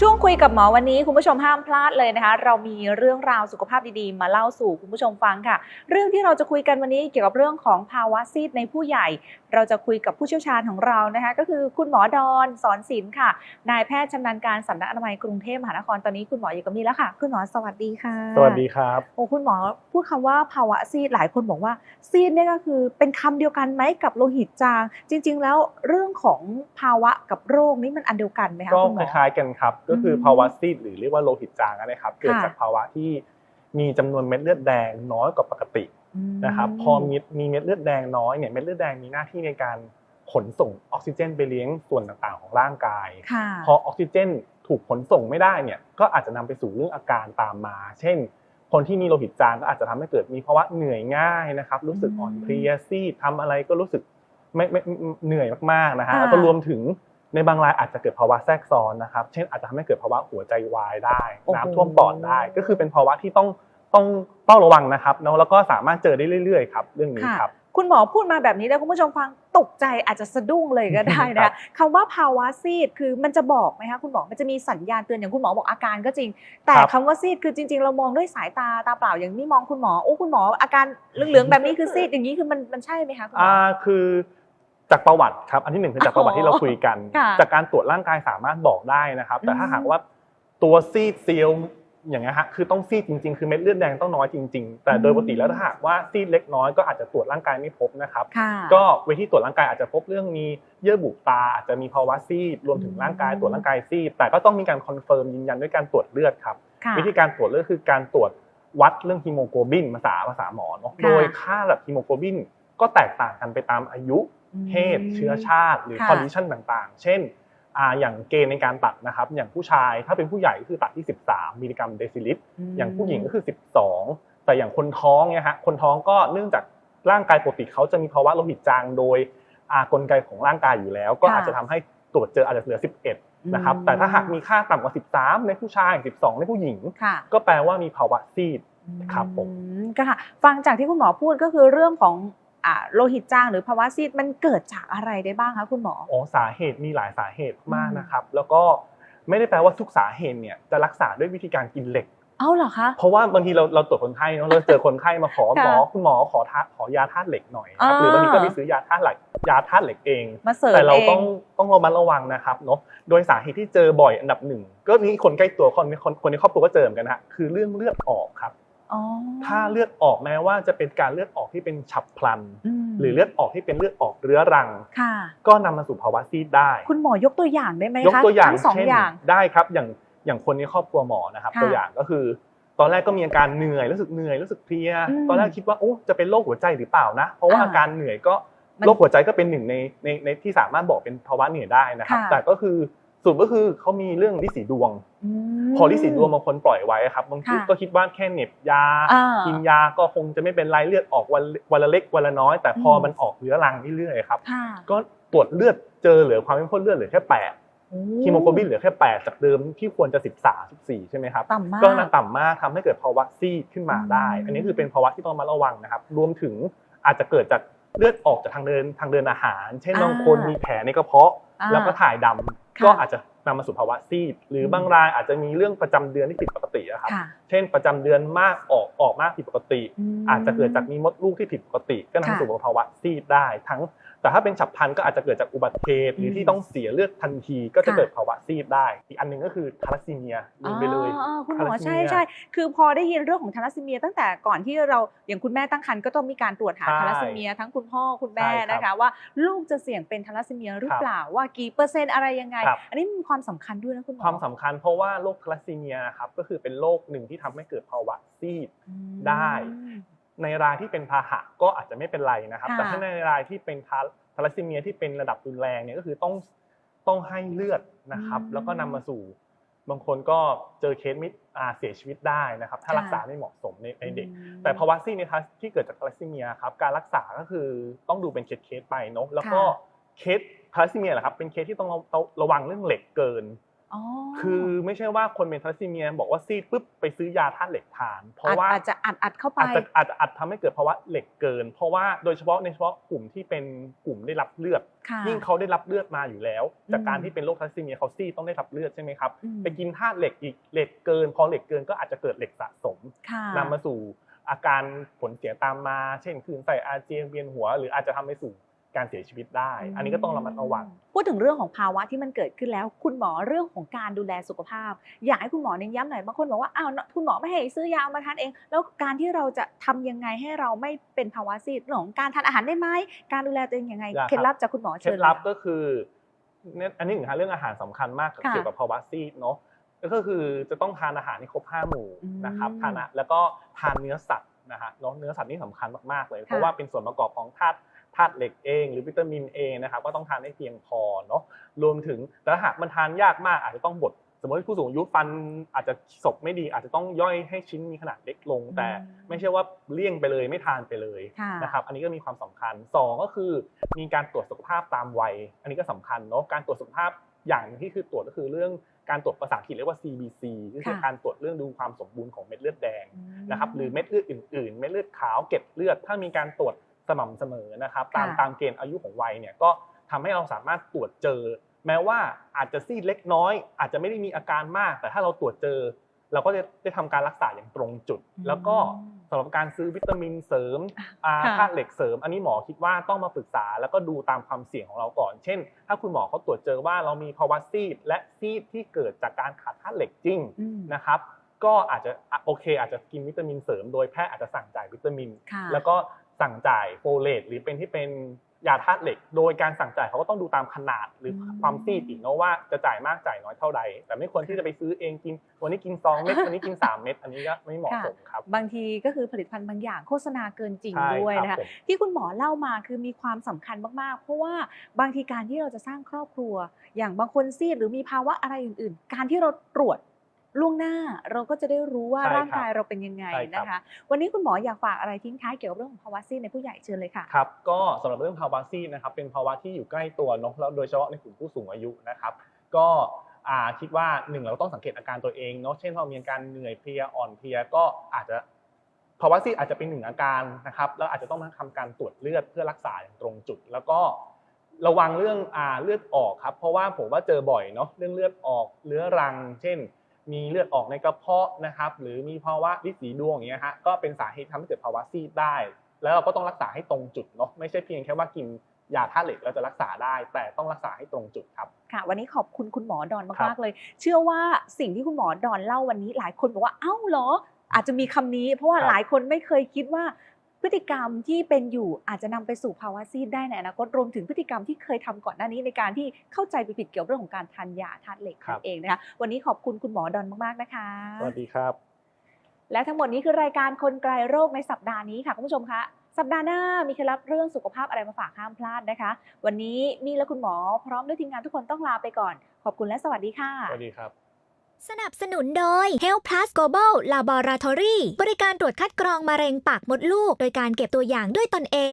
ช่วงคุยกับหมอวันนี้คุณผู้ชมห้ามพลาดเลยนะคะ เรามีเรื่องราวสุขภาพดีๆ มาเล่าสู่คุณผู้ชมฟังค่ะ เรื่องที่เราจะคุยกันวันนี้เกี่ยวกับเรื่องของภาวะซีดในผู้ใหญ่ เราจะคุยกับผู้เชี่ยวชาญของเรานะคะ ก็คือคุณหมอดอนสอนศิลป์ค่ะ นายแพทย์ชำนาญการสำนักอนามัยกรุงเทพมหานครตอนนี้คุณหมออยู่กับมีแล้วค่ะ คุณหมอสวัสดีค่ะ สวัสดีครับโอ้คุณหมอพูดคำว่าภาวะซีดหลายคนบอกว่าซีดเนี่ยก็คือเป็นคำเดียวกันไหมกับโลหิตจาง จริง ๆ แล้วเรื่องของภาวะกับโรคนี่มันอันเดียวกันไหมคะก็คุณหคมอล้ายๆกันครับก็คือมภาวะซีดหรือเรียกว่าโลหิตจางนะครับ เกิดค่ะจากภาวะที่มีจำนวนเม็ดเลือดแดงน้อยกว่าปกติมนะครับพอมีมีเม็ดเลือดแดงน้อยเนี่ยเม็ดเลือดแดงมีหน้าที่ในการขนส่งออกซิเจน ไปเลี้ยงส่วนต่างๆของร่างกายค่ะพอออกซิเจนถูกขนส่งไม่ได้เนี่ยก็อาจจะนำไปสู่เรื่องอาการตามมา เช่น คนที่มีโลหิตจางก็อาจจะทำให้เกิดมีภาวะเหนื่อยง่ายนะครับ รู้สึกอ่อนเพลียซีดทำอะไรก็รู้สึกไม่ไม่ไม่เหนื่อยมากๆนะฮะค่ะแล้วก็รวมถึง ในบางรายอาจจะเกิดภาวะแทรกซ้อนนะครับ เช่นอาจจะทำให้เกิดภาวะหัวใจวายได้ น้ำท่วมปอดได้ ก็คือเป็นภาวะที่ต้องต้องต้องระวังนะครับเนอะแล้วก็สามารถเจอได้เรื่อยๆครับเรื่องนี้ค่ะครับคุณหมอพูดมาแบบนี้แล้วคุณผู้ชมฟังตกใจอาจจะสะดุ้งเลยก็ได้ครันะบคำว่าภาวะซีดคือมันจะบอกไหมคะคุณหมอมันจะมีสัญญาณเตือนอย่างคุณหมอบอกอาการก็จริง แต่ครับคำว่าซีดคือจริง ๆ เรามองด้วยสายตาตาเปล่าอย่างนี้มองคุณหมอโอ้คุณหมออาการเหลืองๆแบบนี้คือซีดอย่างนี้คือมันมันใช่ไหมคะคุณหมออ่าคือ จากประวัติครับอันที่หนึ่งคือจากประวัติที่เราคุยกันค่ะจากการตรวจร่างกายสามารถบอกได้นะครับ แต่ถ้าอืมหากว่าตัวซีดเซียวอย่างเงี้ยฮะคือต้องซีดจริงๆ คือเม็ดเลือดแดงต้องน้อยจริง ๆ แต่โดยปกติแล้วถ้าหากว่าซีดเล็กน้อยก็อาจจะตรวจร่างกายไม่พบนะครับค่ะก็เวทีตรวจร่างกายอาจจะพบเรื่องมีเยื่อบุตาอาจจะมีภาวะซีดรวมถึงร่างกายอืมตรวจร่างกายซีดแต่ก็ต้องมีการคอนเฟิร์มยืนยันด้วยการตรวจเลือดครับค่ะวิธีการตรวจเลือดคือการตรวจวัดเรื่องฮีโมโกลบินภาษาภาษาหมอเนาะค่ะโดยค่าระดับฮีโมโกลบินก็แตกต่างกันไปตามอายุ เพศเชื้อชาติหรือค่ะคอนดิชันต่างๆ เช่นอ่าอย่างเกณฑ์ในการตัดนะครับ อย่างผู้ชายถ้าเป็นผู้ใหญ่ก็คือตัดที่ 13 มิลลิกรัมเดซิลิตรอย่างผู้หญิงก็คือ 12 แต่อย่างคนท้องเนี่ยฮะคนท้องก็เนื่องจากร่างกายปกติเขาจะมีภาวะโลหิตจางโดยอากลไกของร่างกายอยู่แล้ว ก็ค่ะอาจจะทำให้ตรวจเจออาจจะเหลือ 11 นะครับอืมแต่ถ้าหากมีค่าต่ำกว่า 13 ในผู้ชาย 12 ในผู้หญิงค่ะก็แปลว่ามีภาวะซีดครับผมอืมก็ค่ะฟังจากที่คุณหมอพูดก็คือเรื่องของอ่า โลหิตจางหรือภาวะซีดมันเกิดจากอะไรได้บ้างคะคุณหมออ๋อสาเหตุมีหลายสาเหตุมากอืมนะครับ แล้วก็ไม่ได้แปลว่าทุกสาเหตุเนี่ยจะรักษาด้วยวิธีการกินเหล็กเอ้าเหรอคะเพราะว่าบางทีเราเราตรวจคนไข้เนอะเราเจอคนไข้มาขอค่ะหมอคุณหมอขอทาขอยาธาตุเหล็กหน่อยครับอ่าหรือบางทีก็ไปซื้อยาธาตุเหล็กยาธาตุเหล็กเองมาเสริมแต่เราเองต้องต้องระมัดระวังนะครับเนาะโดยสาเหตุที่เจอบ่อยอันดับหนึ่งก็มีคนใกล้ตัวคนคนคนในครอบครัวก็เจอเหมือนกันนะฮะคือเรื่องเลือดออกครับอ๋อ ถ้าเลือดออกแม้ว่าจะเป็นการเลือดออกที่เป็นฉับพลันมหรือเลือดออกที่เป็นเลือดออกเรื้อรังค่ะก็นำมาสู่ภาวะซีดได้ คุณหมอยกตัวอย่างได้ไหมยกคะตัวอย่างทั้งสองเช่นอย่างได้ครับอย่างอย่างคนในครอบครัวหมอนะครับค่ะตัวอย่างก็คือ ตอนแรกก็มีอาการเหนื่อยรู้สึกเหนื่อยรู้สึกเพลียอืมตอนแรกคิดว่าโอ้จะเป็นโรคหัวใจหรือเปล่านะ เพราะว่าอ่าอาการเหนื่อยก็มันโรคหัวใจก็เป็นหนึ่งในในในที่สามารถบอกเป็นภาวะเหนื่อยได้นะครับค่ะแต่ก็คือ สรุดก็คือเขามีเรื่องลิสีดวงมพอลิสีดวงบางคนปล่อยไว้ครับบางทีค่ะก็คิดว่าแค่เหน็บยาอ่ากินยาก็คงจะไม่เป็นไรเลือดออกวันวันละเล็กวันละน้อย แต่พออมมันออกเรื้อรังเรื่อยๆครับค่ะก็ตรวจเลือดเจอเหลือความเข้มข้นเลือดเหลือแค่แปดฮีโมโกลบินเหลือแค่ 8 จากเดิมที่ควรจะ 13 14 ใช่ไหมครับต่ำมากก็น่าต่ำมากทำให้เกิดภาวะซีดขึ้นมาได้อืมอันนี้คือเป็นภาวะที่ต้องมาระวังนะครับ รวมถึงอาจจะเกิดจากเลือดออกจากทางเดินทางเดินอาหาร เช่นอ่าบางคนมีแผลในกระเพาะอ่าแล้วก็ถ่ายดำค่ะ ก็อาจจะนำมาสู่ภาวะซีด หรืออมบางรายอาจจะมีเรื่องประจำเดือนที่ผิดปกติอะครับค่ะเช่นประจำเดือนมากออกออกมากผิดปกติมอาจจะเกิดจากมีมดลูกที่ผิดปกติ ก็นำค่ะสู่ภาวะซีดได้ทั้ง แต่ถ้าเป็นฉับพลันก็อาจจะเกิดจากอุบัติเหตุหรือมที่ต้องเสียเลือดทันทีก็จะค่ะเกิดภาวะซีดได้ อีกอันหนึ่งก็คือทาลัสซีเมียลืมไปเลยอ๋อคุณหมอทาลัสซีใช่เมียใช่คือพอได้ยินเรื่องของทาลัสซีเมีย ตั้งแต่ก่อนที่เราอย่างคุณแม่ตั้งครรภ์ก็ต้องมีการตรวจหาใช่ทาลัสซีเมีย ทั้งคุณพ่อคุณแม่ใช่ครับนะคะว่าลูกจะเสี่ยงเป็นทาลัสซีเมียหรือครับเปล่าว่ากี่เปอร์เซ็นต์อะไรยังไงครับอันนี้มีความสำคัญด้วยนะคุณหมอความสำคัญเพราะว่าโรคทาลัสซีเมียครับก็คือเป็นโรคหนึ่งที่ทำให้เกิดภาวะซีดอืมได้ ในรายที่เป็นพาหะก็อาจจะไม่เป็นไรนะครับค่ะแต่ถ้าในรายที่เป็นทาทาลัสซีเมียที่เป็นระดับรุนแรงเนี่ยก็คือต้องต้องให้เลือดนะครับ แล้วก็นำมาสู่ บางคนก็เจอเคสมิดอ่าเสียชีวิตได้นะครับ ถ้ารักษาไม่เหมาะสมในในเด็กอืมแต่ภาวะซีดเนี่ยครับที่เกิดจากทาลัสซีเมียครับการรักษาก็คือต้องดูเป็นเคสเคสๆไปเนาะแล้วก็ค่ะเคสทาลัสซีเมียแหละครับเป็นเคสที่ต้องระระวังเรื่องเหล็กเกินอ๋อ คือไม่ใช่ว่าคนเป็นทาลัสซีเมียบอกว่าซีดปุ๊บไปซื้อยาธาตุเหล็กทาน เพราะว่าอาจจะอัดอัดเข้าไปอาจจะอาจจะอาจทำให้เกิดภาวะเหล็กเกิน เพราะว่าโดยเฉพาะในเฉพาะกลุ่มที่เป็นกลุ่มได้รับเลือดค่ะยิ่งเขาได้รับเลือดมาอยู่แล้ว จากการอืมที่เป็นโรคทาลัสซีเมียเขาซีดต้องได้รับเลือดใช่ไหมครับอืมไปกินธาตุเหล็กอีกเหล็กเกิน พอเหล็กเกินก็อาจจะเกิดเหล็กสะสมค่ะนำมาสู่อาการผลเสียตามมา เช่นคลื่นไส้อาเจียนเวียนหัว หรืออาจจะทำให้สู่ การเสียชีวิตได้ อันนี้ก็ต้องระมัดระวัง พูดถึงเรื่องของภาวะที่มันเกิดขึ้นแล้ว คุณหมอเรื่องของการดูแลสุขภาพ อยากให้คุณหมอเน้นย้ำหน่อยบางคนบอกว่าอ้าวคุณหมอไม่ให้ซื้อยาเอามาทานเอง แล้วการที่เราจะทำยังไงให้เราไม่เป็นภาวะซีดเรื่องของการทานอาหารได้ไหมการดูแลตัวเองยังไงได้ครับเคล็ดลับจากคุณหมอเคเชิล็ญดเลยลับค่ะก็คือเนี่ยอันนี้หนึ่งฮะเรื่องอาหารสำคัญมากค่ะเกี่ยวกับภาวะซีดเนาะก็คือจะต้องทานอาหารที่ครบห้าหมู่อืมนะครับทานอะแล้วก็ทานเนื้อสัตว์นะฮะเนาะเนื้อสัตว์นี่สำคัญมากๆเลย เพราะค่ะว่าเป็นส่วนประกอบของธาตุ ธาตุเหล็กเอง หรือวิตามินเองนะครับก็ต้องทานให้เพียงพอเนาะรวมถึงแต่ถ้าหากมันทานยากมากอาจจะต้องบดสมมติผู้สูงอายุฟันอาจจะสบไม่ดี อาจจะต้องย่อยให้ชิ้นมีขนาดเล็กลง แต่ไม่ใช่ว่าเลี่ยงไปเลยไม่ทานไปเลยค่ะนะครับอันนี้ก็มีความสำคัญสองก็คือมีการตรวจสุขภาพตามวัย อันนี้ก็สำคัญเนาะการตรวจสุขภาพอย่างหนึ่งที่คือตรวจก็คือเรื่องการตรวจภาษาอังกฤษเรียกว่า CBC ก็คือค่ะการตรวจเรื่องดูความสมบูรณ์ของเม็ดเลือดแดงอืมนะครับหรือเม็ดเลือดอื่น ๆ เม็ดเลือดขาวเกล็ดเลือด ถ้ามีการตรวจ สม่ำเสมอนะครับ ตามค่ะตามเกณฑ์อายุของวัยเนี่ยก็ทำให้เราสามารถตรวจเจอ แม้ว่าอาจจะซีดเล็กน้อย อาจจะไม่ได้มีอาการมาก แต่ถ้าเราตรวจเจอ เราก็จะได้ทำการรักษาอย่างตรงจุด แล้วก็สำหรับการซื้อวิตามินเสริมอ่าค่ะธาตุเหล็กเสริม อันนี้หมอคิดว่าต้องมาปรึกษาแล้วก็ดูตามความเสี่ยงของเราก่อน เช่น ถ้าคุณหมอเขาตรวจเจอว่าเรามีภาวะซีดและซีดที่เกิดจากการขาดธาตุเหล็กจริงอืมนะครับก็อาจจะอะโอเค อาจจะกินวิตามินเสริมโดยแพทย์อาจจะสั่งจ่ายวิตามินค่ะแล้วก็ สั่งจ่ายโฟเลตหรือเป็นที่เป็นยาธาตุเหล็ก โดยการสั่งจ่ายเขาก็ต้องดูตามขนาดหรืออมความซีดอีกเนาะว่าจะจ่ายมากจ่ายน้อยเท่าใด แต่ไม่ควรที่จะไปซื้อเองกิน วันนี้กินซองเม็ดวันนี้กินสามเม็ดอันนี้ก็ไม่เหมาะสมครับ บางทีก็คือผลิตภัณฑ์บางอย่างโฆษณาเกินจริงใช่ด้วยครับนะคะผมที่คุณหมอเล่ามาคือมีความสำคัญมากๆ เพราะว่าบางทีการที่เราจะสร้างครอบครัว อย่างบางคนซีดหรือมีภาวะอะไรอื่น ๆ การที่เราตรวจ ล่วงหน้าเราก็จะได้รู้ว่าใช่ครับร่างกายเราเป็นยังไงใช่ครับนะคะ วันนี้คุณหมออยากฝากอะไรทิ้งท้ายเกี่ยวกับเรื่องของภาวะซีดในผู้ใหญ่เชิญเลยค่ะครับก็สำหรับเรื่องภาวะซีดนะครับเป็นภาวะที่อยู่ใกล้ตัวเนอะแล้วโดยเฉพาะในกลุ่มผู้สูงอายุนะครับ ก็อ่าคิดว่าหนึ่งเราต้องสังเกตอาการตัวเองเนาะเช่นพอมีอาการเหนื่อยเพลียอ่อนเพลียก็อาจจะภาวะซีดอาจจะเป็นหนึ่งอาการนะครับแล้วอาจจะต้องมาทำการตรวจเลือดเพื่อรักษาอย่างตรงจุด แล้วก็ระวังเรื่องอ่าเลือดออกครับเพราะว่าผมว่าเจอบ่อยเนาะเรื่องเลือดออกเรื้อรัง เช่น มีเลือดออกในกระเพาะนะครับ หรือมีภาวะลิสีดวงอย่างเงี้ยฮะก็เป็นสาเหตุทำให้เกิดภาวะซีดได้ แล้วเราก็ต้องรักษาให้ตรงจุดเนาะไม่ใช่เพียงแค่ว่ากินยาธาตุเหล็กเราจะรักษาได้ แต่ต้องรักษาให้ตรงจุดครับค่ะ วันนี้ขอบคุณคุณหมอดอนครัมากบๆเลย เชื่อว่าสิ่งที่คุณหมอดอนเล่าวันนี้หลายคนบอกว่าเอ้าเหรออาจจะมีคำนี้ เพราะว่าหลายคนไม่เคยคิดว่า พฤติกรรมที่เป็นอยู่อาจจะนำไปสู่ภาวะซีดได้ในอนาคตรวมถึงพฤติกรรมที่เคยทำก่อนหน้านี้ในการที่เข้าใจผิดๆเกี่ยวกับเรื่องของการทานยาธาตุเหล็กครันั่บนเองนะคะวันนี้ขอบคุณคุณหมอดอนมากๆนะคะสวัสดีครับ และทั้งหมดนี้คือรายการคนไกลโรคในสัปดาห์นี้ค่ะคุณผู้ชมคะสัปดาห์หน้ามีเคล็ดลับเรื่องสุขภาพอะไรมาฝากห้ามพลาดนะคะ วันนี้มีและคุณหมอพร้อมด้วยทีมงานทุกคนต้องลาไปก่อน ขอบคุณและสวัสดีค่ะ สวัสดีครับ สนับสนุนโดย Health Plus Global Laboratory บริการตรวจคัดกรองมะเร็งปากมดลูก โดยการเก็บตัวอย่างด้วยตนเอง